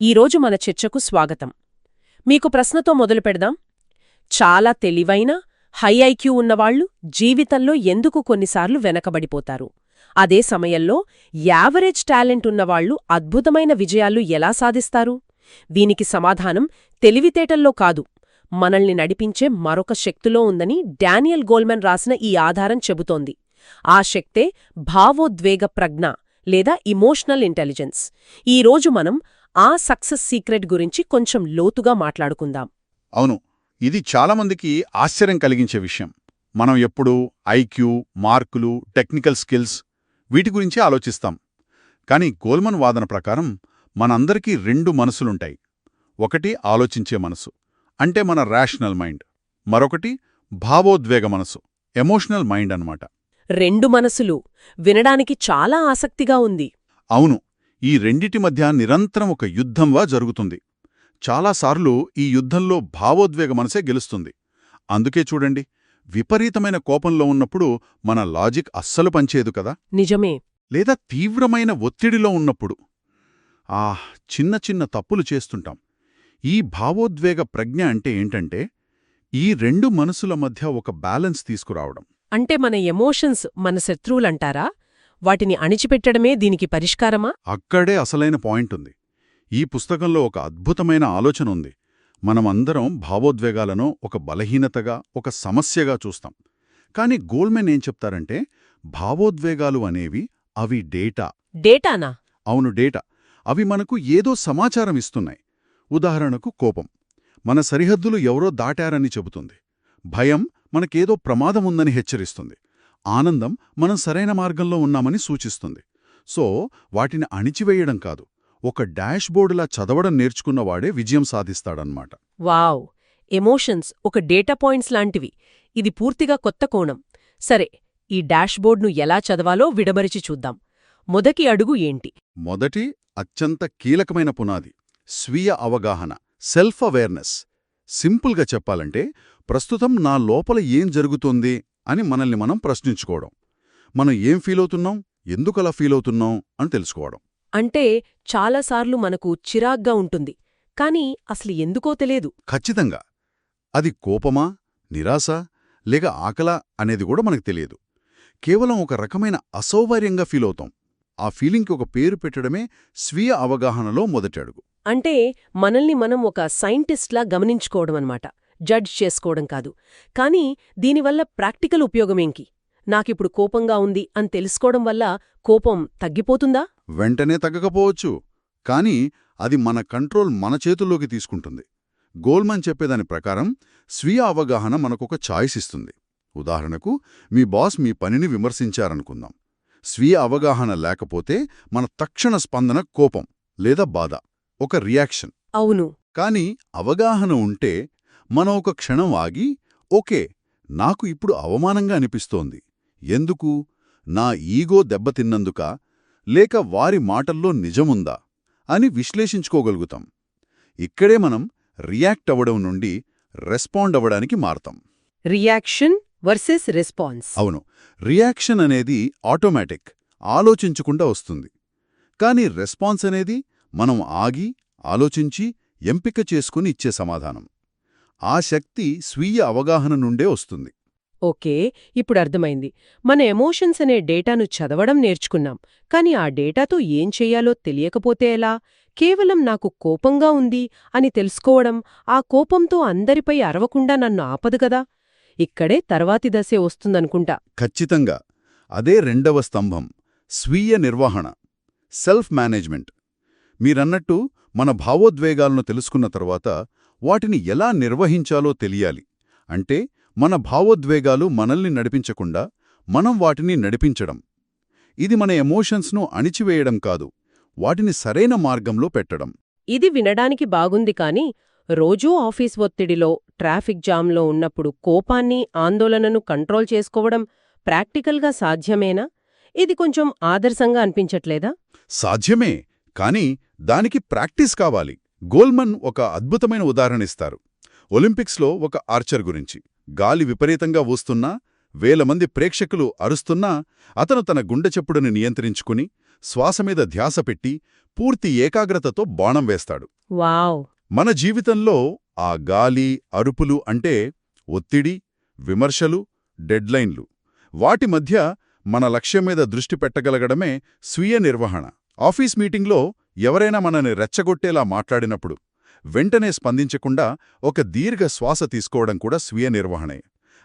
ఈరోజు మన చర్చకు స్వాగతం. మీకు ప్రశ్నతో మొదలు పెడదాం. చాలా తెలివైన హై ఐక్యూ ఉన్నవాళ్ళు జీవితంలో ఎందుకు కొన్నిసార్లు వెనకబడిపోతారు? అదే సమయంలో యావరేజ్ టాలెంట్ ఉన్నవాళ్ళు అద్భుతమైన విజయాలు ఎలా సాధిస్తారు? దీనికి సమాధానం తెలివితేటల్లో కాదు. మనల్ని నడిపించే మరొక శక్తిలో ఉందని డానియల్ గోల్మెన్ రాసిన ఈ ఆధారం చెబుతోంది. ఆ శక్తే భావోద్వేగ ప్రజ్ఞ లేదా ఇమోషనల్ ఇంటెలిజెన్స్. ఈరోజు మనం ఆ సక్సెస్ సీక్రెట్ గురించి కొంచెం లోతుగా మాట్లాడుకుందాం. అవును ఇది చాలామందికి ఆశ్చర్యం కలిగించే విషయం. మనం ఎప్పుడూ ఐక్యూ మార్కులు టెక్నికల్ స్కిల్స్ వీటి గురించే ఆలోచిస్తాం. కానీ గోల్మన్ వాదన ప్రకారం మనందరికీ రెండు మనసులుంటాయి. ఒకటి ఆలోచించే మనసు అంటే మన రేషనల్ మైండ్ మరొకటి భావోద్వేగ మనసు ఎమోషనల్ మైండ్ అన్నమాట. రెండు మనసులు వినడానికి చాలా ఆసక్తిగా ఉంది. అవును ఈ రెండిటి మధ్య నిరంతరం ఒక యుద్ధంగా జరుగుతుంది. చాలాసార్లు ఈ యుద్ధంలో భావోద్వేగ మనసే గెలుస్తుంది. అందుకే చూడండి విపరీతమైన కోపంలో ఉన్నప్పుడు మన లాజిక్ అస్సలు పనిచేయదు కదా? నిజమే. లేదా తీవ్రమైన ఒత్తిడిలో ఉన్నప్పుడు. ఆ చిన్న చిన్న తప్పులు చేస్తుంటాం. ఈ భావోద్వేగ ప్రజ్ఞ అంటే ఏంటంటే ఈ రెండు మనసుల మధ్య ఒక బ్యాలెన్స్ తీసుకురావడం. అంటే మన ఎమోషన్స్ మన శత్రువులంటారా? వాటిని అణిచిపెట్టడమే దీనికి పరిష్కారమా? అక్కడే అసలైన పాయింట్ ఉంది. ఈ పుస్తకంలో ఒక అద్భుతమైన ఆలోచన ఉంది. మనమందరం భావోద్వేగాలను ఒక బలహీనతగా ఒక సమస్యగా చూస్తాం. కాని గోల్మెన్ ఏం చెప్తారంటే భావోద్వేగాలు అనేవి అవి డేటా. డేటానా? అవును డేటా. అవి మనకు ఏదో సమాచారం ఇస్తున్నాయి. ఉదాహరణకు కోపం. మన సరిహద్దులు ఎవరో దాటారని చెబుతుంది. భయం మనకేదో ప్రమాదం ఉందని హెచ్చరిస్తుంది. ఆనందం మనం సరైన మార్గంలో ఉన్నామని సూచిస్తుంది. సో వాటిని అణిచివేయడం కాదు. ఒక డాష్బోర్డులా చదవడం నేర్చుకున్నవాడే విజయం సాధిస్తాడన్నమాట. వావ్! ఎమోషన్స్ ఒక డేటా పాయింట్స్ లాంటివి. ఇది పూర్తిగా కొత్త కోణం. సరే ఈ డాష్బోర్డ్ను ఎలా చదవాలో విడమరిచి చూద్దాం. మొదటి అడుగు ఏంటి? మొదటి అత్యంత కీలకమైన పునాది. స్వీయ అవగాహన సెల్ఫ్ అవేర్నెస్. సింపుల్గా చెప్పాలంటే ప్రస్తుతం నా లోపల ఏం జరుగుతోంది? అని మనల్ని మనం ప్రశ్నించుకోవడం. మనం ఏం ఫీలవుతున్నాం? ఎందుకలా ఫీలవుతున్నాం? అని తెలుసుకోవడం. అంటే చాలాసార్లు మనకు చిరాగ్గా ఉంటుంది. కాని అసలు ఎందుకో తెలియదు. ఖచ్చితంగా. అది కోపమా? నిరాశ? లేక ఆకలా? అనేది కూడా మనకు తెలియదు. కేవలం ఒక రకమైన అసౌకర్యంగా ఫీలవుతాం. ఆ ఫీలింగ్కి ఒక పేరు పెట్టడమే స్వీయ అవగాహనలో మొదటి అడుగు. అంటే మనల్ని మనం ఒక సైంటిస్ట్లా గమనించుకోవడం అన్నమాట జడ్జ్ చేసుకోవడం కాదు. కానీ దీనివల్ల ప్రాక్టికల్ ఉపయోగమేంకి? నాకిప్పుడు కోపంగా ఉంది అని తెలుసుకోవడం వల్ల కోపం తగ్గిపోతుందా? వెంటనే తగ్గకపోవచ్చు. కానీ అది మన కంట్రోల్ మన చేతుల్లోకి తీసుకుంటుంది. గోల్మన్ చెప్పేదాని ప్రకారం స్వీయ అవగాహన మనకొక ఛాయిస్ ఇస్తుంది. ఉదాహరణకు మీ బాస్ మీ పనిని విమర్శించారనుకుందాం. స్వీయ అవగాహన లేకపోతే మన తక్షణ స్పందన కోపం లేదా బాధ ఒక రియాక్షన్. అవును. కాని అవగాహన ఉంటే మనం ఒక క్షణం ఆగి ఓకే నాకు ఇప్పుడు అవమానంగా అనిపిస్తోంది. ఎందుకు? నా ఈగో దెబ్బతిన్నందుకా లేక వారి మాటల్లో నిజముందా? అని విశ్లేషించుకోగలుగుతాం. ఇక్కడే మనం రియాక్ట్ అవ్వడం నుండి రెస్పాండ్ అవ్వడానికి మారతాం. Reaction versus response. అవును. రియాక్షన్ అనేది ఆటోమేటిక్ ఆలోచించకుండా వస్తుంది. కానీ రెస్పాన్స్ అనేది మనం ఆగి ఆలోచించి ఎంపిక చేసుకుని ఇచ్చే సమాధానం. ఆ శక్తి స్వీయ అవగాహన నుండే వస్తుంది. ఓకే ఇప్పుడు అర్థమైంది. మన ఎమోషన్స్ అనే డేటాను చదవడం నేర్చుకున్నాం. కానీ ఆ డేటాతో ఏం చెయ్యాలో తెలియకపోతే ఎలా? కేవలం నాకు కోపంగా ఉంది అని తెలుసుకోవడం ఆ కోపంతో అందరిపై అరవకుండా నన్ను ఆపదు గదా ఇక్కడే తర్వాతి దశే వస్తుందనుకుంటా. ఖచ్చితంగా. అదే రెండవ స్తంభం. స్వీయ నిర్వహణ. Self management. మీరన్నట్టు మన భావోద్వేగాలను తెలుసుకున్న తర్వాత వాటిని ఎలా నిర్వహించాలో తెలియాలి. అంటే మన భావోద్వేగాలు మనల్ని నడిపించకుండా మనం వాటిని నడిపించడం. ఇది మన ఎమోషన్స్ను అణిచివేయడం కాదు వాటిని సరైన మార్గంలో పెట్టడం. ఇది వినడానికి బాగుంది కాని రోజూ ఆఫీస్ ఒత్తిడిలో ట్రాఫిక్ జామ్లో ఉన్నప్పుడు కోపాన్ని ఆందోళనను కంట్రోల్ చేసుకోవడం ప్రాక్టికల్గా సాధ్యమేనా? ఇది కొంచెం ఆదర్శంగా అనిపించట్లేదా? సాధ్యమే కాని దానికి ప్రాక్టీస్ కావాలి. గోల్మన్ ఒక అద్భుతమైన ఉదాహరణ ఇస్తారు. ఒలింపిక్స్లో ఒక ఆర్చర్ గురించి. గాలి విపరీతంగా వస్తున్నా వేల మంది ప్రేక్షకులు అరుస్తున్నా అతను తన గుండె చప్పుడుని నియంత్రించుకుని శ్వాస మీద ధ్యాస పెట్టి పూర్తి ఏకాగ్రతతో బాణం వేస్తాడు. మన జీవితంలో ఆ గాలి అరుపులు అంటే ఒత్తిడి విమర్శలు డెడ్లైన్లు. వాటి మధ్య మన లక్ష్యం మీద దృష్టి పెట్టగలగడమే స్వీయ నిర్వహణ. ఆఫీస్ మీటింగ్లో ఎవరైనా మనని రెచ్చగొట్టేలా మాట్లాడినప్పుడు వెంటనే స్పందించకుండా ఒక దీర్ఘ శ్వాస తీసుకోవడం కూడా స్వీయ నిర్వహణే.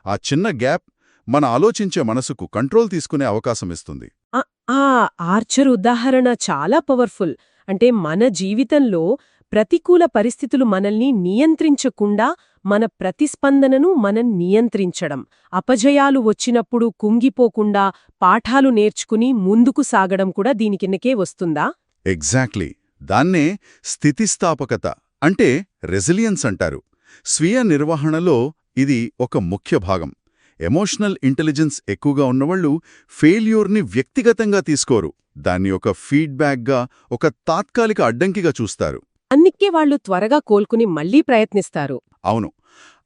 ఆ చిన్న గ్యాప్ మన ఆలోచించే మనసుకు కంట్రోల్ తీసుకునే అవకాశం ఇస్తుంది. ఆ- ఆ ఆర్చర్ ఉదాహరణ చాలా పవర్ఫుల్. అంటే మన జీవితంలో ప్రతికూల పరిస్థితులు మనల్ని నియంత్రించకుండా మన ప్రతిస్పందనను మనం నియంత్రించడం. అపజయాలు వచ్చినప్పుడు కుంగిపోకుండా పాఠాలు నేర్చుకుని ముందుకు సాగడం కూడా దీని వస్తుందా? ఎగ్జాక్ట్లీ దాన్నే స్థితిస్థాపకత అంటే రెసిలియన్స్ అంటారు. స్వీయ నిర్వహణలో ఇది ఒక ముఖ్య భాగం. ఎమోషనల్ ఇంటెలిజెన్స్ ఎక్కువగా ఉన్నవాళ్ళు ఫెయిల్యూర్ని వ్యక్తిగతంగా తీసుకోరు. దాన్ని ఒక ఫీడ్బ్యాక్గా ఒక తాత్కాలిక అడ్డంకిగా చూస్తారు. అందుకే వాళ్ళు త్వరగా కోలుకుని మళ్ళీ ప్రయత్నిస్తారు. అవును.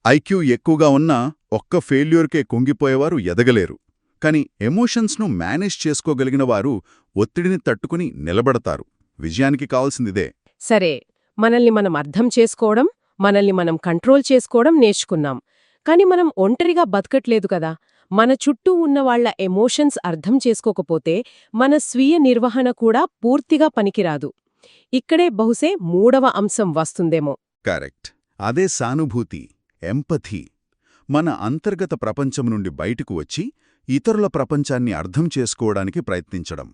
ఐక్యూ ఎక్కువగా ఉన్నా ఒక్క ఫెయిల్యూర్కే కుంగిపోయేవారు ఎదగలేరు. కాని ఎమోషన్స్ను మేనేజ్ చేసుకోగలిగిన వారు ఒత్తిడిని తట్టుకుని నిలబడతారు. విజయానికి కావాల్సిందిదే. సరే మనల్ని మనం అర్థం చేసుకోవడం మనల్ని మనం కంట్రోల్ చేసుకోవడం నేర్చుకున్నాం. కాని మనం ఒంటరిగా బతకట్లేదు కదా. మన చుట్టూ ఉన్న వాళ్ళ ఎమోషన్స్ అర్థం చేసుకోకపోతే మన స్వీయ నిర్వహణ కూడా పూర్తిగా పనికిరాదు. ఇక్కడే బహుశే మూడవ అంశం వస్తుందేమో. కరెక్ట్. అదే సానుభూతి ఎంపథీ మన అంతర్గత ప్రపంచం నుండి బయటకు వచ్చి ఇతరుల ప్రపంచాన్ని అర్థం చేసుకోవడానికి ప్రయత్నించడం.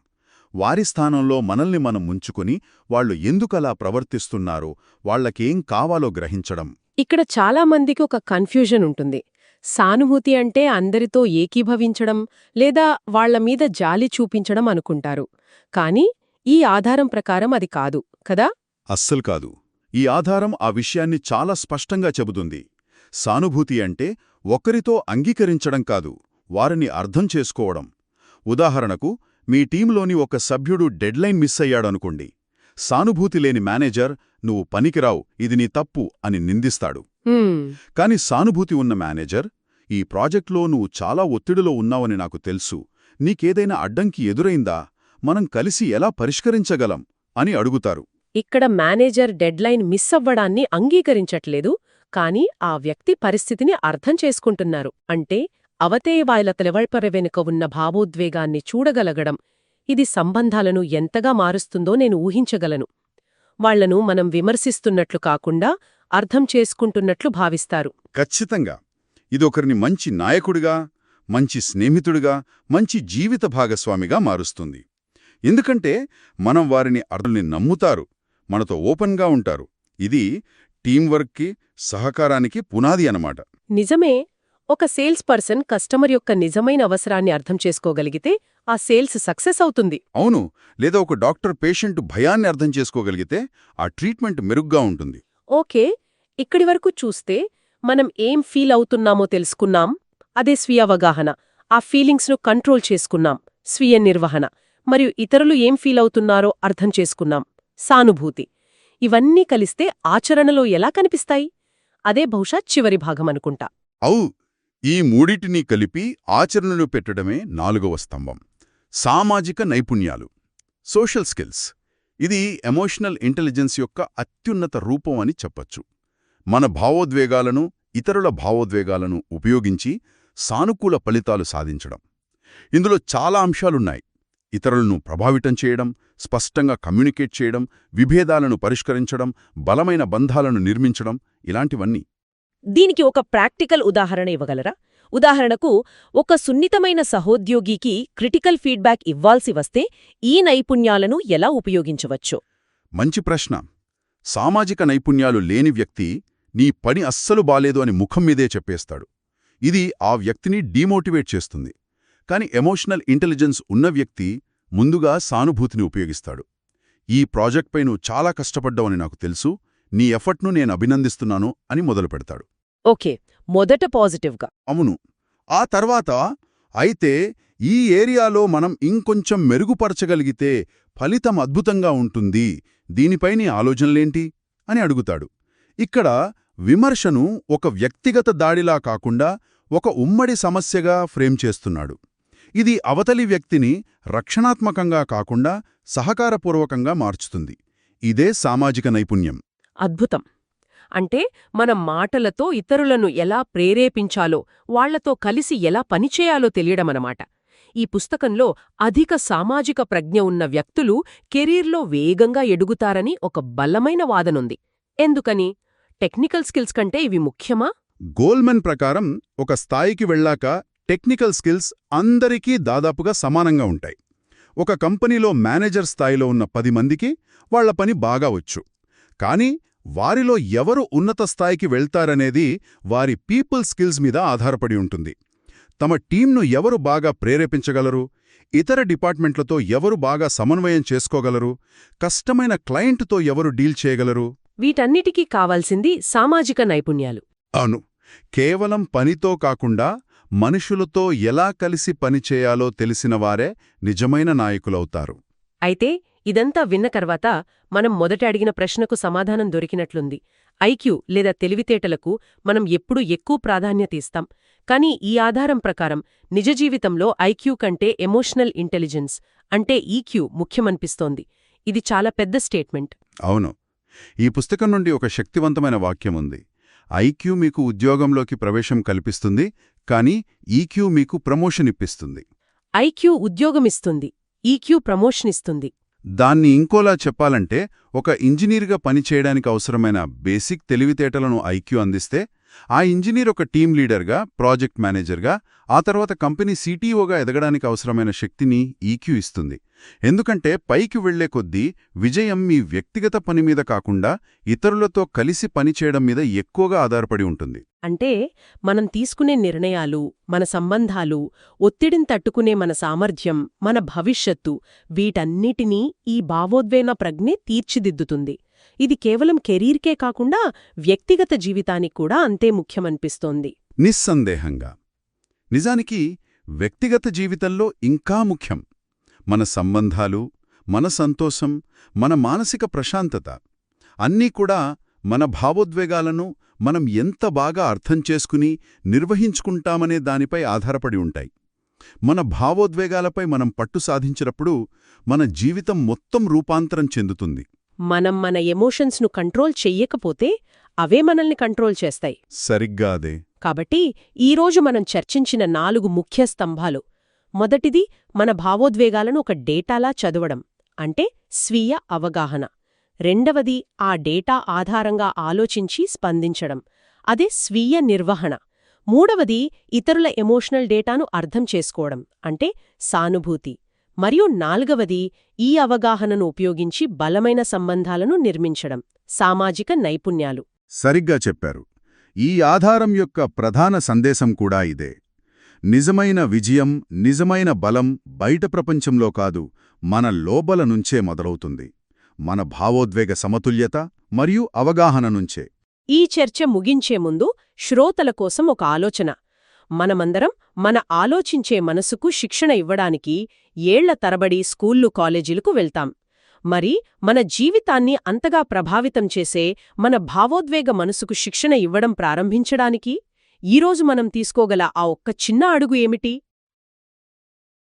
వారి స్థానంలో మనల్ని మనం ముంచుకుని వాళ్ళు ఎందుకలా ప్రవర్తిస్తున్నారో వాళ్ళకేం కావాలో గ్రహించడం. ఇక్కడ చాలా మందికి ఒక కన్ఫ్యూజన్ ఉంటుంది. సానుభూతి అంటే అందరితో ఏకీభవించడం లేదా వాళ్ళ మీద జాలి చూపించడం అనుకుంటారు. కానీ ఈ ఆధారం ప్రకారం అది కాదు కదా? అస్సలు కాదు. ఈ ఆధారం ఆ విషయాన్ని చాలా స్పష్టంగా చెబుతుంది. సానుభూతి అంటే ఒకరితో అంగీకరించడం కాదు వారిని అర్థం చేసుకోవడం. ఉదాహరణకు మీ టీంలోని ఒక సభ్యుడు డెడ్లైన్ మిస్ అయ్యాడనుకోండి. సానుభూతి లేని మేనేజర్ నువ్వు పనికిరావు ఇది నీ తప్పు అని నిందిస్తాడు. కాని సానుభూతి ఉన్న మేనేజర్ ఈ ప్రాజెక్ట్లో నువ్వు చాలా ఒత్తిడిలో ఉన్నావని నాకు తెలుసు. నీకేదైనా అడ్డంకి ఎదురైందా? మనం కలిసి ఎలా పరిష్కరించగలం? అని అడుగుతారు. ఇక్కడ మేనేజర్ డెడ్లైన్ మిస్ అవ్వడాన్ని అంగీకరించట్లేదు కానీ ఆ వ్యక్తి పరిస్థితిని అర్థం చేసుకుంటున్నారు. అంటే అవతేవాయలతలెవల్పర వెనుక ఉన్న భావోద్వేగాన్ని చూడగలగడం ఇది సంబంధాలను ఎంతగా మారుస్తుందో నేను ఊహించగలను. వాళ్ళను మనం విమర్శిస్తున్నట్లు కాకుండా అర్థం చేసుకుంటున్నట్లు భావిస్తారు. ఖచ్చితంగా. ఇదొకరిని మంచి నాయకుడిగా మంచి స్నేహితుడిగా మంచి జీవిత భాగస్వామిగా మారుస్తుంది. ఎందుకంటే మనం వారిని అర్థుల్ని నమ్ముతారు మనతో ఓపెన్గా ఉంటారు. ఇది టీంవర్క్కి సహకారానికి పునాది అన్నమాట. నిజమే ఒక సేల్స్ పర్సన్ కస్టమర్ యొక్క నిజమైన అవసరాన్ని అర్థం చేసుకోగలిగితే ఆ సేల్స్ సక్సెస్ అవుతుంది. అవును లేదా ఒక డాక్టర్ పేషెంట్ భయాన్ని అర్థం చేసుకోగలిగితే ఆ ట్రీట్మెంట్ మెరుగ్గా ఉంటుంది. ఓకే ఇక్కడి వరకు చూస్తే మనం ఏం ఫీల్ అవుతున్నామో తెలుసుకున్నాం. అదే స్వీయ అవగాహన ఆ ఫీలింగ్స్ను కంట్రోల్ చేసుకున్నాం. స్వీయ నిర్వహణ. మరియు ఇతరులు ఏం ఫీల్ అవుతున్నారో అర్థం చేసుకున్నాం. సానుభూతి. ఇవన్నీ కలిస్తే ఆచరణలో ఎలా కనిపిస్తాయి? అదే బహుశా చివరి భాగం అనుకుంటా. అవు ఈ మూడిటిని కలిపి ఆచరణలో పెట్టడమే నాలుగవ స్తంభం. సామాజిక నైపుణ్యాలు. సోషల్ స్కిల్స్ ఇది ఎమోషనల్ ఇంటెలిజెన్స్ యొక్క అత్యున్నత రూపం అని చెప్పచ్చు. మన భావోద్వేగాలను ఇతరుల భావోద్వేగాలను ఉపయోగించి సానుకూల ఫలితాలు సాధించడం. ఇందులో చాలా అంశాలున్నాయి. ఇతరులను ప్రభావితం చేయడం స్పష్టంగా కమ్యూనికేట్ చేయడం విభేదాలను పరిష్కరించడం బలమైన బంధాలను నిర్మించడం ఇలాంటివన్నీ. దీనికి ఒక ప్రాక్టికల్ ఉదాహరణ ఇవ్వగలరా? ఉదాహరణకు ఒక సున్నితమైన సహోద్యోగికి క్రిటికల్ ఫీడ్బ్యాక్ ఇవ్వాల్సి వస్తే ఈ నైపుణ్యాలను ఎలా ఉపయోగించవచ్చు? మంచి ప్రశ్న. సామాజిక నైపుణ్యాలు లేని వ్యక్తి నీ పని అస్సలు బాలేదు అని ముఖం మీదే చెప్పేస్తాడు. ఇది ఆ వ్యక్తిని డీమోటివేట్ చేస్తుంది. కాని ఎమోషనల్ ఇంటెలిజెన్స్ ఉన్న వ్యక్తి ముందుగా సానుభూతిని ఉపయోగిస్తాడు. ఈ ప్రాజెక్ట్పై నువ్వు చాలా కష్టపడ్డావని నాకు తెలుసు. నీ ఎఫర్ట్ను నేను అభినందిస్తున్నాను అని మొదలుపెడతాడు ఓకే మొదట పాజిటివ్గా. అవును. ఆ తర్వాత అయితే ఈ ఏరియాలో మనం ఇంకొంచెం మెరుగుపరచగలిగితే ఫలితం అద్భుతంగా ఉంటుంది. దీనిపై నీ ఆలోచనలేంటి? అని అడుగుతాడు. ఇక్కడ విమర్శను ఒక వ్యక్తిగత దాడిలా కాకుండా ఒక ఉమ్మడి సమస్యగా ఫ్రేమ్ చేస్తున్నాడు. ఇది అవతలి వ్యక్తిని రక్షణాత్మకంగా కాకుండా సహకారపూర్వకంగా మార్చుతుంది. ఇదే సామాజిక నైపుణ్యం. అద్భుతం. అంటే మన మాటలతో ఇతరులను ఎలా ప్రేరేపించాలో వాళ్ళతో కలిసి ఎలా పనిచేయాలో తెలియడమనమాట. ఈ పుస్తకంలో అధిక సామాజిక ప్రజ్ఞ ఉన్న వ్యక్తులు కెరీర్లో వేగంగా ఎడుగుతారని ఒక బలమైన వాదనుంది. ఎందుకని? టెక్నికల్ స్కిల్స్ కంటే ఇవి ముఖ్యమా? గోల్మెన్ ప్రకారం ఒక స్థాయికి వెళ్ళాక టెక్నికల్ స్కిల్స్ అందరికీ దాదాపుగా సమానంగా ఉంటాయి. ఒక కంపెనీలో మేనేజర్ స్థాయిలో ఉన్న పది మందికి వాళ్ళ పని బాగా వచ్చు. కానీ వారిలో ఎవరు ఉన్నత స్థాయికి వెళ్తారనేది వారి పీపుల్ స్కిల్స్ మీద ఆధారపడి ఉంటుంది. తమ టీంను ఎవరు బాగా ప్రేరేపించగలరు? ఇతర డిపార్ట్మెంట్లతో ఎవరు బాగా సమన్వయం చేసుకోగలరు? కష్టమైన క్లయింట్తో ఎవరు డీల్ చేయగలరు? వీటన్నిటికీ కావాల్సింది సామాజిక నైపుణ్యాలు. అవును. కేవలం పనితో కాకుండా మనుషులతో ఎలా కలిసి పనిచేయాలో తెలిసినవారే నిజమైన నాయకులవుతారు. అయితే ఇదంతా విన్న తర్వాత మనం మొదట అడిగిన ప్రశ్నకు సమాధానం దొరికినట్లుంది. ఐక్యూ లేదా తెలివితేటలకు మనం ఎప్పుడూ ఎక్కువ ప్రాధాన్యత ఇస్తాం. కానీ ఈ ఆధారం ప్రకారం నిజ జీవితంలో ఐక్యూ కంటే ఎమోషనల్ ఇంటెలిజెన్స్ అంటే ఈక్యూ ముఖ్యమనిపిస్తోంది. ఇది చాలా పెద్ద స్టేట్మెంట్. అవును. ఈ పుస్తకం నుండి ఒక శక్తివంతమైన వాక్యం ఉంది. ఐక్యూ మీకు ఉద్యోగంలోకి ప్రవేశం కల్పిస్తుంది కానీ ఈక్యూ మీకు ప్రమోషన్ ఇప్పిస్తుంది ఐక్యూ ఉద్యోగమిస్తుంది. ఈక్యూ ప్రమోషన్ ఇస్తుంది దాన్ని ఇంకోలా చెప్పాలంటే ఒక ఇంజనీర్గా పనిచేయడానికి అవసరమైన బేసిక్ తెలివితేటలను ఐక్యూ అందిస్తే ఆ ఇంజనీర్ ఒక టీం లీడర్గా ప్రాజెక్ట్ మేనేజర్గా ఆ తర్వాత కంపెనీ సిటీఓగా ఎదగడానికి అవసరమైన శక్తిని ఈక్యూ ఇస్తుంది. ఎందుకంటే పైకి వెళ్ళే కొద్దీ విజయం మీ వ్యక్తిగత పని మీద కాకుండా ఇతరులతో కలిసి పనిచేయడం మీద ఎక్కువగా ఆధారపడి ఉంటుంది. అంటే మనం తీసుకునే నిర్ణయాలు మన సంబంధాలు ఒత్తిడిని తట్టుకునే మన సామర్థ్యం మన భవిష్యత్తు వీటన్నిటినీ ఈ భావోద్వేన ప్రజ్ఞే తీర్చిదిద్దుతుంది. ఇది కేవలం కెరీర్కే కాకుండా వ్యక్తిగత జీవితానికి కూడా అంతే ముఖ్యమనిపిస్తోంది. నిస్సందేహంగా. నిజానికి వ్యక్తిగత జీవితంలో ఇంకా ముఖ్యం. మన సంబంధాలు మన సంతోషం మన మానసిక ప్రశాంతత అన్నీ కూడా మన భావోద్వేగాలను మనం ఎంత బాగా అర్థం చేసుకుని నిర్వహించుకుంటామనే దానిపై ఆధారపడి ఉంటాయి. మన భావోద్వేగాలపై మనం పట్టు సాధించినప్పుడు మన జీవితం మొత్తం రూపాంతరం చెందుతుంది. మనం మన ఎమోషన్స్ను కంట్రోల్ చెయ్యకపోతే అవే మనల్ని కంట్రోల్ చేస్తాయి. సరిగ్గా అదే. కాబట్టి ఈరోజు మనం చర్చించిన నాలుగు ముఖ్య స్తంభాలు. మొదటిది మన భావోద్వేగాలను ఒక డేటాలా చదవడం అంటే స్వీయ అవగాహన. రెండవది ఆ డేటా ఆధారంగా ఆలోచించి స్పందించడం అదే స్వీయ నిర్వహణ. మూడవది ఇతరుల ఎమోషనల్ డేటాను అర్థం చేసుకోవడం అంటే సానుభూతి. మరియు నాల్గవది ఈ అవగాహనను ఉపయోగించి బలమైన సంబంధాలను నిర్మించడం సామాజిక నైపుణ్యాలు. సరిగ్గా చెప్పారు. ఈ ఆధారం యొక్క ప్రధాన సందేశం కూడా ఇదే. నిజమైన విజయం నిజమైన బలం బయట ప్రపంచంలో కాదు మన లోబల నుంచే మొదలవుతుంది. మన భావోద్వేగ సమతుల్యత మరియు అవగాహన నుంచే. ఈ చర్చ ముగించే ముందు శ్రోతల కోసం ఒక ఆలోచన. మనమందరం మన ఆలోచించే మనసుకు శిక్షణ ఇవ్వడానికి ఏళ్ళ తరబడి స్కూళ్ళు కాలేజీలకు వెళ్తాం. మరి మన జీవితాన్ని అంతగా ప్రభావితం చేసే మన భావోద్వేగ మనసుకు శిక్షణ ఇవ్వడం ప్రారంభించడానికి ఈరోజు మనం తీసుకోగల ఆ ఒక్క చిన్న అడుగు ఏమిటి?